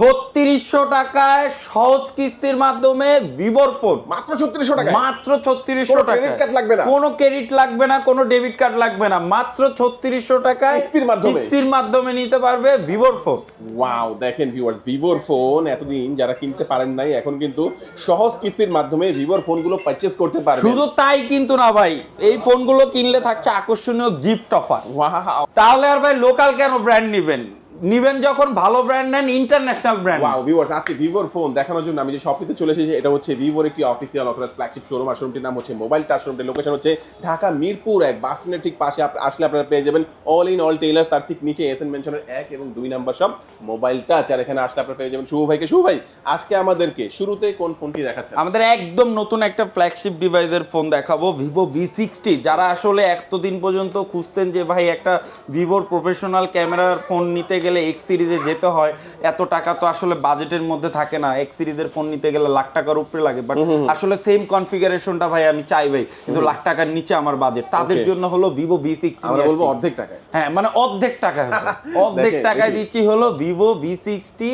ছত্রিশশো টাকায় সহজ কিস্তির মাধ্যমে ভিভোর ফোন। মাত্র ছত্রিশশো টাকা মাত্র ছত্রিশশো টাকা card লাগবে না? কোনো ক্রেডিট লাগবে না কোনো ডেবিট কার্ড লাগবে না। মাত্র ছত্রিশশো টাকায় কিস্তির মাধ্যমে? কিস্তির মাধ্যমে নিতে পারবে ভিভোর ফোন। ওয়াও দেখেন ভিউয়ার্স ভিভোর ফোন এতদিন যারা কিনতে পারেন নাই এখন কিন্তু সহজ কিস্তির মাধ্যমে ভিভোর ফোনগুলো পারচেজ করতে পারবেন। শুধু তাই কিন্তু না ভাই এই ফোনগুলো কিনলে থাকছে আকর্ষণীয় গিফট অফার ওয়াও। তাহলে আর ভাই লোকাল কেন ব্র্যান্ড নিবেন? নিবেন যখন ভালো ব্র্যান্ড নেন ইন্টারন্যাশনাল ব্র্যান্ড ওয়াও ভিউয়ার্স আজকে ভিভোর ফোন দেখানোর জন্য আমি যে শপটিতে চলে এসেছি এটা হচ্ছে ভিভোর একটি অফিসিয়াল অথরাইজ ফ্ল্যাগশিপ শোরুম আর শোরুমটির নাম হচ্ছে মোবাইল টাচ শোরুমটির লোকেশন হচ্ছে ঢাকা মিরপুর এক বাস স্ট্যান্ডের ঠিক পাশে। আসলে আপনারা পেয়ে যাবেন অল ইন অল টেইলার্স তার ঠিক নিচে এস এন মেনশনের এক এবং দুই নাম্বার সব মোবাইল টাচ আর এখানে আসলে আপনারা পেয়ে যাবেন শুভ ভাইকে। শুভ ভাই আজকে আমাদেরকে শুরুতে কোন ফোনটি দেখাচ্ছেন? আমাদের একদম নতুন একটা ফ্ল্যাগশিপ ডিভাইসের ফোন দেখাবো ভিভো ভি সিক্সটি যারা আসলে এতদিন পর্যন্ত খুঁজতেন যে ভাই একটা ভিভোর প্রফেশনাল ক্যামেরার ফোন নিতে গেলে এক্স সিরিজে যেতে হয় এত টাকা তো আসলে বাজেটের মধ্যে থাকে না। এক্স সিরিজের ফোন নিতে গেলে লাখ টাকার উপরে লাগে। বাট আসলে সেম কনফিগারেশনটা ভাই আমি চাই ভাই। কিন্তু লাখ টাকার নিচে আমার বাজেট তাদের জন্য হলো ভিভো ভি সিক্সটি আমরা বলব অর্ধেক টাকায়। হ্যাঁ মানে অর্ধেক টাকা। অর্ধেক টাকায় দিচ্ছি হলো ভিভো ভি সিক্সটি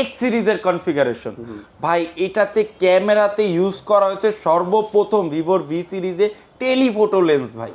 এক্স সিরিজের কনফিগারেশন ভাই এটাতে ক্যামেরাতে ইউজ করা হয়েছে সর্বপ্রথম ভিভোর ভি সিরিজে টেলিফোটো লেন্স ভাই।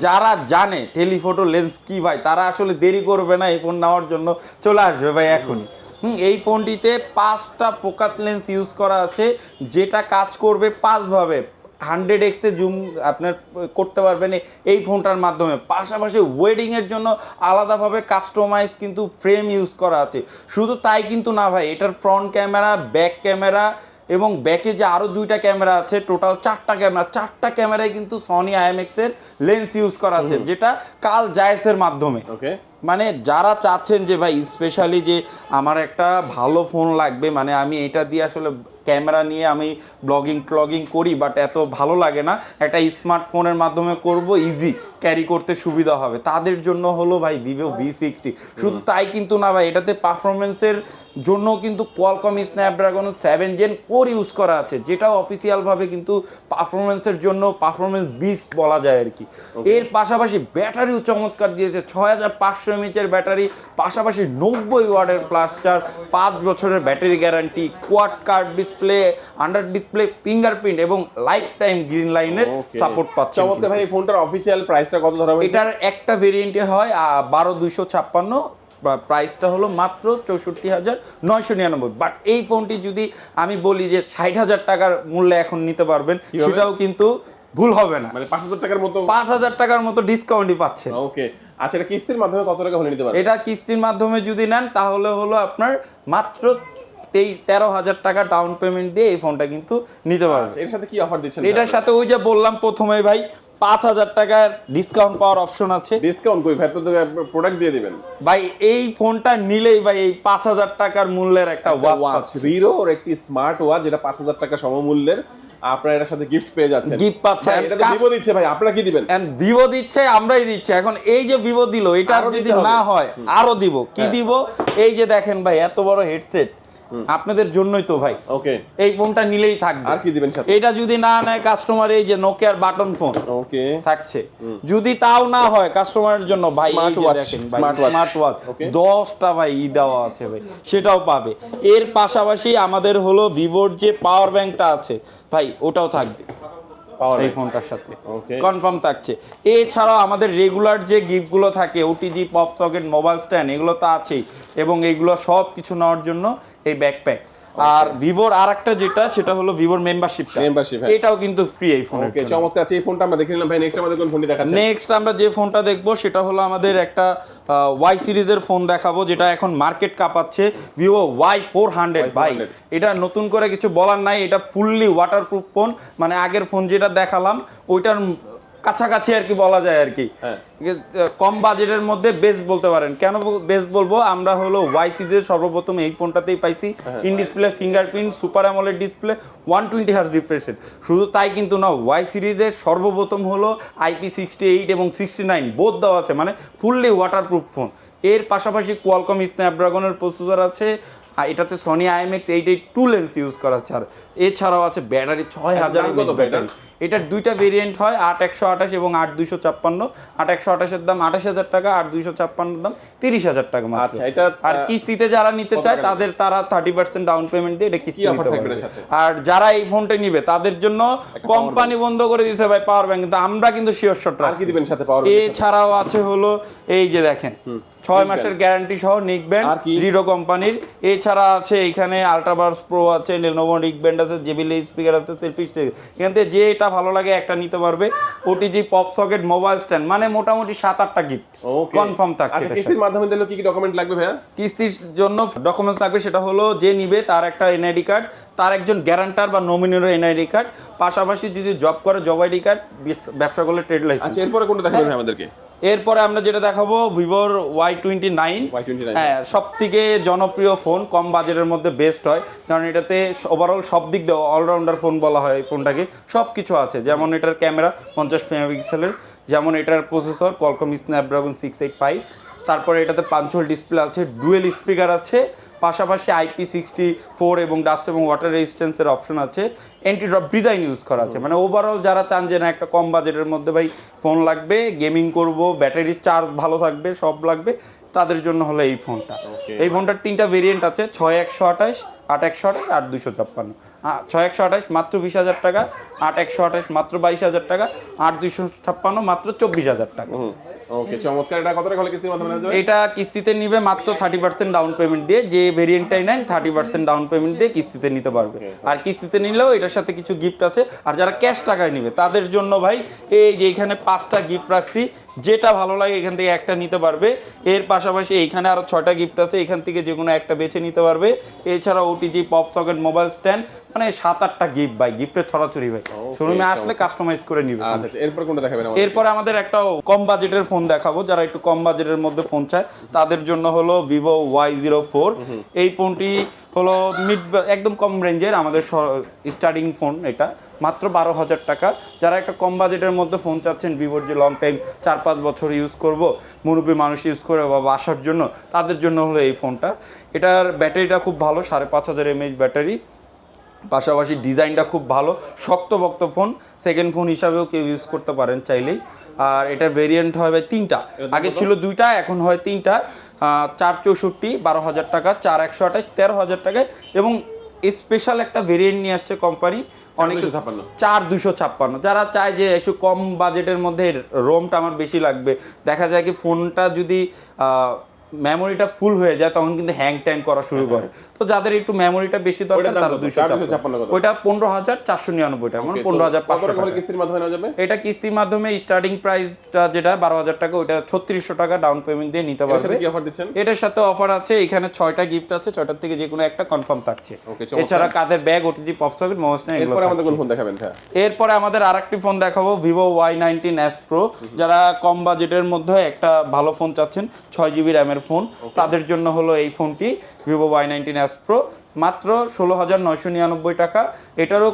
যারা জানে টেলিফোটো লেন্স কি ভাই তারা আসলে দেরি করবে না এই ফোন নেওয়ার জন্য চলে আসবে ভাই এখনই। হুম, এই ফোনটিতে পাঁচটা ফোকাস লেন্স ইউজ করা আছে যেটা কাজ করবে পাঁচভাবে। হান্ড্রেড এক্সে জুম আপনার করতে পারবেন এই- ফোনটার মাধ্যমে। পাশাপাশি ওয়েডিংয়ের জন্য আলাদাভাবে কাস্টমাইজ কিন্তু ফ্রেম ইউজ করা আছে। শুধু তাই কিন্তু না ভাই এটার ফ্রন্ট ক্যামেরা ব্যাক ক্যামেরা এবং ব্যাকে যে আরও দুইটা ক্যামেরা আছে টোটাল চারটা ক্যামেরা চারটা ক্যামেরায় কিন্তু সনি আইএমএক্স এর লেন্স ইউজ করা আছে যেটা কাল জায়েসের মাধ্যমে। ওকে মানে যারা চাচ্ছেন যে ভাই স্পেশালি যে আমার একটা ভালো ফোন লাগবে মানে আমি এটা দিয়ে আসলে ক্যামেরা নিয়ে আমি ব্লগিং ট্লগিং করি বাট এত ভালো লাগে না। একটা স্মার্টফোনের মাধ্যমে করব ইজি ক্যারি করতে সুবিধা হবে। তাদের জন্য হলো ভাই ভিভো ভি সিক্সটি শুধু তাই কিন্তু না ভাই এটাতে পারফরমেন্সের জন্য কিন্তু Qualcomm Snapdragon seven gen core use করা আছে যেটাও অফিসিয়ালভাবে কিন্তু পারফরমেন্সের জন্য পারফরমেন্স বিস্ট বলা যায় আর কি। এর পাশাপাশি ব্যাটারিও চমৎকার দিয়েছে ছয় হাজার পাঁচশো এমএচের ব্যাটারি পাশাপাশি নব্বই ওয়ার্ডের প্লাস চার্জ পাঁচ বছরের battery guarantee quad curved display under display fingerprint এবং লাইফ টাইম গ্রিন লাইনের সাপোর্ট পাচ্ছে চমৎকার ভাই এই ফোনটার অফিসিয়াল প্রাইসটা কত ধরা হয়েছে এটার একটা ভেরিয়েন্টে হয় বারো দুইশো ছাপ্পান্ন প্রাইসটা হলো মাত্র চৌষট্টি হাজার নয়শো নিরানব্বই। বাট এই ফোনটি যদি আমি বলি যে ষাট হাজার টাকার মূল্যে এখন নিতে পারবেন সেটাও কিন্তু ভুল হবে না। মানে পাঁচ হাজার টাকার মতো পাঁচ হাজার টাকার মতো ডিসকাউন্টই পাচ্ছেন। ওকে আচ্ছা এটা কিস্তির মাধ্যমে কত টাকা হলে নিতে পারবেন? এটা কিস্তির মাধ্যমে যদি নেন তাহলে হলো আপনার মাত্র তেইশ তেরো হাজার টাকা ডাউন পেমেন্ট দিয়ে এই ফোনটা কিন্তু নিতে পারবেন। আচ্ছা এর সাথে কি অফার দিচ্ছেন এটার সাথে ওই যে বললাম প্রথমে ভাই পাঁচ হাজার টাকার ডিসকাউন্ট পাওয়ার অপশন আছে। ডিসকাউন্ট কই? ভাই তো প্রোডাক্ট দিয়ে দিবেন। ভাই এই ফোনটা নিলেই ভাই এই পাঁচ হাজার টাকার মূল্যের একটা ওয়াচ ওর একটি স্মার্ট ওয়াচ যেটা পাঁচ হাজার টাকা সমমূল্যের। আপনারা এটার সাথে গিফট পেয়ে যাচ্ছেন। Gift পাচ্ছেন। এটা তো ভিভো দিচ্ছে ভাই আপনারা কি দিবেন? এন্ড ভিভো দিচ্ছে আমরাই দিচ্ছি। এখন এই যে ভিভো দিল এটা আরও যদি না হয় আরও দিব। কি হ্যাঁ। দিব? এই যে দেখেন ভাই এত বড় হেডসেট আপনাদের জন্যই তো ভাই। ওকে। এই ফোনটা নিলেই থাকবে। আর কি দিবেন সাথে? এটা যদি না নেয় কাস্টমার এই যে নোকিয়ার বাটন ফোন ওকে। থাকছে। যদি তাও না হয় কাস্টমারের জন্য ভাই smart watch smart watch. Smart watch Okay. দশটা ভাই ই দেওয়া আছে ভাই সেটাও পাবে। এর পাশাপাশি আমাদের হলো ভিভোর যে পাওয়ার ব্যাংকটা আছে ভাই ওটাও থাকবে। এই ফোনটার সাথে। কনফার্ম থাকছে। এছাড়াও আমাদের রেগুলার যে গিফটগুলো থাকে OTG pop socket mobile stand এগুলো তো আছেই। এবং এইগুলো সব কিছু নেওয়ার জন্য এই ব্যাকপ্যাক আর ভিভোর আর একটা যেটা সেটা হলো ভিভোর Membership, হ্যাঁ। এটাও কিন্তু ফ্রি এই ফোনের ওকে চমৎকার। আছে এই ফোনটা আমরা দেখে নিলাম। ভাই নেক্সট আমাদের কোন ফোনটি দেখাচ্ছেন নেক্সট আমরা যে ফোনটা দেখব সেটা হলো আমাদের একটা ওয়াই সিরিজের ফোন দেখাবো যেটা এখন মার্কেট কাঁপাচ্ছে ভিভো ওয়াই ফোর হান্ড্রেড ভাই। এটা নতুন করে কিছু বলার নাই এটা ফুললি ওয়াটারপ্রুফ ফোন মানে আগের ফোন যেটা দেখালাম ওইটার কাছাকাছি আর কি বলা যায় আর কি। হ্যাঁ। কম বাজেটের মধ্যে বেস্ট বলতে পারেন। কেন বেস্ট বলব? আমরা হলো ওয়াই সিরিজের সর্বপ্রথম এই ফোনটাতেই পাইছি। In display fingerprint super AMOLED display one twenty hertz রিফ্রেশের শুধু তাই কিন্তু না ওয়াই সিরিজের সর্বপ্রথম হলো আইপি সিক্সটি এইট এবং সিক্সটি নাইন বোধ দেওয়া আছে। মানে ফুললি ওয়াটারপ্রুফ ফোন এর পাশাপাশি কোয়ালকম স্ন্যাপড্রাগনের প্রসেসর আছে। আর এটাতে Sony IMX eight eight two lens use করা আছে। আর এছাড়াও আছে ব্যাটারি ছয় হাজার ব্যাটারি? এটার দুইটা ভেরিয়েন্ট হয় আট একশো আঠাশ এবং আট দুইশো ছাপ্পান্ন। আট একশো আঠাশের দাম আঠাশ হাজার টাকা আট দুইশো ছাপ্পান্নর দাম তিরিশ হাজার টাকা আচ্ছা, এটা, আর কিস্তিতে যারা নিতে চায় তাদের তারা থার্টি পার্সেন্ট ডাউন পেমেন্ট দিয়ে এটা কিস্তি কি offer থাকবে? আর যারা এই ফোনটা নিবে তাদের জন্য কোম্পানি বন্ধ করে দিয়েছে ভাই পাওয়ার ব্যাংক কিন্তু আমরা কিন্তু শিওর শট আর কি দিবেন সাথে পাওয়ার এছাড়াও আছে হলো এই যে দেখেন ছয় মাসের গ্যারান্টি সহ নিক ব্যান্ড রিডো কোম্পানির এছাড়া আছে এখানে আল্ট্রাবার্স প্রো আছে লেনোভো নিক ব্যান্ড আছে জেবিএল স্পিকার আছে সেলফি স্টিক এখান থেকে যেটা ভালো লাগে একটা নিতে পারবে। OTG pop socket mobile stand মানে মোটামুটি সাত আটটা গিফট কনফার্ম থাকছে আচ্ছা কিস্তির মাধ্যমে দিলে কি কি ডকুমেন্ট লাগবে ভাইয়া? কিস্তির জন্য ডকুমেন্টস লাগবে সেটা হলো যে নিবে তার একটা এনআইডি কার্ড তার একজন গ্যারান্টার বা নমিনির এনআইডি কার্ড পাশাপাশি যদি জব করে জব আইডি কার্ড ব্যবসা করলে ট্রেড লাইসেন্স আচ্ছা এরপরে কোনটা দেখাবেন আমাদেরকে? এরপরে আমরা যেটা দেখাবো ভিভোর ওয়াই টোয়েন্টি নাইন হ্যাঁ সব থেকে জনপ্রিয় ফোন কম বাজেটের মধ্যে বেস্ট হয়। কারণ এটাতে ওভারঅল সব দিক দিয়ে অলরাউন্ডার ফোন বলা হয় এই ফোনটাকে সব কিছু আছে। যেমন এটার ক্যামেরা পঞ্চাশ মেগাপিক্সেলের যেমন এটার processor Qualcomm Snapdragon six eight five তারপরে এটাতে পাঞ্চল ডিসপ্লে আছে ডুয়েল স্পিকার আছে। পাশাপাশি আইপি সিক্সটি ফোর এবং ডাস্ট এবং ওয়াটার রেজিস্ট্যান্সের অপশন আছে। অ্যান্টি ড্রপ ডিজাইন ইউজ করা আছে। মানে ওভারঅল যারা চান যে না একটা কম বাজেটের মধ্যে ভাই ফোন লাগবে গেমিং করব ব্যাটারির চার্জ ভালো থাকবে সব লাগবে তাদের জন্য হলো এই ফোনটা এই ফোনটার তিনটা ভেরিয়েন্ট আছে ছয় একশো আঠাশ আট একশো আঠাশ আট দুশো ছাপ্পান্ন। ছয় একশো আঠাশ মাত্র বিশ হাজার টাকা আট একশো আঠাশ মাত্র বাইশ হাজার টাকা আট দুশো ছাপ্পান্ন মাত্র চব্বিশ হাজার টাকা। ওকে চমৎকার। এটা কত টাকা হলে কিস্তির মাধ্যমে নেওয়া যাবে? এটা কিস্তিতে নিবে মাত্র থার্টি পার্সেন্ট ডাউন পেমেন্ট দিয়ে যে ভেরিয়েন্টটাই নেন থার্টি পার্সেন্ট ডাউন পেমেন্ট দিয়ে কিস্তিতে নিতে পারবে। আর কিস্তিতে নিলেও এটার সাথে কিছু গিফট আছে। আর যারা ক্যাশ টাকায় নিবে তাদের জন্য ভাই এই যে এখানে পাঁচটা গিফট রাখছি যেটা ভালো লাগে এখান থেকে একটা নিতে পারবে। এর পাশাপাশি এইখানে আরও ছয়টা গিফট আছে এখান থেকে যে কোনো একটা বেছে নিতে পারবে। এছাড়া OTG pop socket mobile stand মানে সাত আটটা গিফট ভাই গিফটের ছড়াছড়ি ভাই। শোরুমে আসলে কাস্টমাইজ করে নিবে। আচ্ছা আচ্ছা এরপর কোনটা দেখাবেন এরপরে আমাদের একটা কম বাজেটের ফোন দেখাবো যারা একটু কম বাজেটের মধ্যে ফোন চায় তাদের জন্য হলো ভিভো ওয়াই জিরো ফোর এই ফোনটি হলো মিড একদম কম রেঞ্জের আমাদের স্টার্টিং ফোন এটা। মাত্র বারো হাজার টাকা। যারা একটা কম বাজেটের মধ্যে ফোন চাচ্ছেন ভিভোর যে লং টাইম চার পাঁচ বছর ইউজ করব মুরব্বী মানুষ ইউজ করে বা বাসার জন্য তাদের জন্য হলো এই ফোনটা এটার ব্যাটারিটা খুব ভালো সাড়ে পাঁচ হাজার এমএইচ ব্যাটারি। পাশাপাশি ডিজাইনটা খুব ভালো শক্তভক্ত ফোন সেকেন্ড ফোন হিসাবেও কেউ ইউজ করতে পারেন চাইলেই। আর এটার ভেরিয়েন্ট হবে তিনটা। আগে ছিল দুইটা এখন হয় তিনটা। চার চৌষট্টি বারো হাজার টাকা চার একশো আঠাশ তেরো হাজার টাকায়। এবং স্পেশাল একটা ভেরিয়েন্ট নিয়ে আসছে কোম্পানি অনেক 4256 চার দুশো ছাপ্পান্ন। যারা চায় যে একটু কম বাজেটের মধ্যে রোমটা আমার বেশি লাগবে, দেখা যায় কি ফোনটা যদি মেমোরিটা ফুল হয়ে যায়, তখন কিন্তু হ্যাং ট্যাং করা শুরু করে। তো যাদের একটু মেমোরিটা বেশি দরকার তারা কত? দুশো 4256 কত? ওইটা পনেরো হাজার চারশো নিরানব্বই টাকা মানে পনেরো হাজার পাঁচশো টাকা কিস্তির মাধ্যমে নেওয়া যাবে? এটা কিস্তির মাধ্যমে স্টার্টিং প্রাইসটা যেটা বারো হাজার টাকা ওইটা ছত্রিশশো টাকা ডাউন পেমেন্ট দিয়ে নিতে পারবে। এটার সাথে অফার আছে এখানে ছয়টা গিফট আছে ছয়টার থেকে যে কোনো একটা কনফার্ম থাকছে। এছাড়া কাদের bag OTG pop socket mobile এরপরে আমাদের কোন ফোন দেখাবেন ভাইয়া এরপরে আমাদের আরেকটি ফোন দেখাবো Vivo Y nineteen S pro যারা কম বাজেটের মধ্যে একটা ভালো ফোন চাচ্ছেন ছয় জিবি র্যামের ফোন তাদের জন্য হলো এই ফোনটি Vivo Y nineteen S pro মাত্র ষোলো হাজার নয়শো নিরানব্বই টাকা। এটারও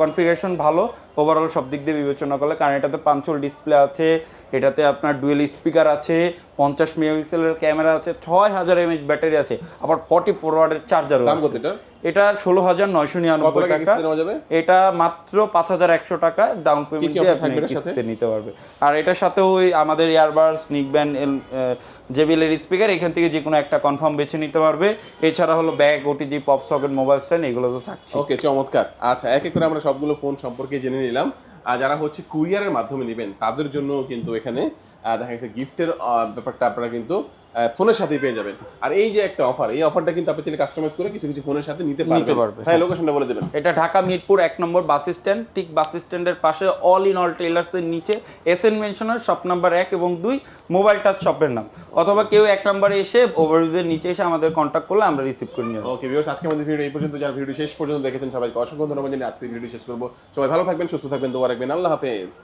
কনফিগারেশন ভালো। ওভারঅল সব দিক দিয়ে বিবেচনা করলে কারণ এটাতে পাঞ্চল ডিসপ্লে আছে এটাতে আপনার ডুয়েল স্পিকার আছে পঞ্চাশ মেগাপিক্সেলের ক্যামেরা আছে ছয় হাজার এমএইচ ব্যাটারি আছে আবার ফর্টি ফোর ওয়াটের চার্জার এটা? ষোলো হাজার নয়শো নিরানব্বই টাকা। এটা মাত্র পাঁচ হাজার একশো টাকা। ডাউন পেমেন্ট দিয়ে আপনি? কিস্তিতে নিতে পারবে আর এটার সাথে ওই আমাদের নিক ব্যান্ড জেবিএলের স্পিকার এখান থেকে যে কোনো একটা কনফার্ম বেছে নিতে পারবে। এছাড়া হলো bag OTG pop socket mobile stand এগুলো তো থাকছে। ওকে চমৎকার। আচ্ছা এক এক করে আমরা সবগুলো ফোন সম্পর্কে জেনে নিলাম। আর যারা হচ্ছে কুরিয়ারের মাধ্যমে নেবেন, তাদের জন্য কিন্তু এখানে দেখা গেছে গিফটের ব্যাপারটা আপনারা কিন্তু ফোনের সাথেই পেয়ে যাবেন। আর এই যে একটা অফার এই অফারটা কিন্তু আপনি চাইলে কাস্টমাইজ করে কিছু কিছু ফোনের সাথে নিতে পারবেন। হ্যাঁ। লোকেশনটা বলে দেবেন। এটা ঢাকা মিরপুর এক নম্বর বাস স্ট্যান্ড ঠিক বাস স্ট্যান্ডের পাশে অল ইন অল টেলার্সের নিচে এস এন মেনশনের শপ নাম্বার এক এবং দুই মোবাইল টাচ শপের নাম। অথবা কেউ এক নম্বরে এসে ওভারভিউজের নিচে এসে আমাদের কন্ট্যাক্ট করলে আমরা রিসিভ করে আসব। ওকে ভিউয়ার্স আজকে আমাদের ভিডিও এই পর্যন্ত। যারা ভিডিও শেষ পর্যন্ত দেখেছেন সবাইকে অসংখ্য ধন্যবাদ জানিয়ে আজকে ভিডিও শেষ করব। সবাই ভালো থাকবেন সুস্থ থাকবেন দোয়া রাখবেন। আল্লাহ হাফেজ।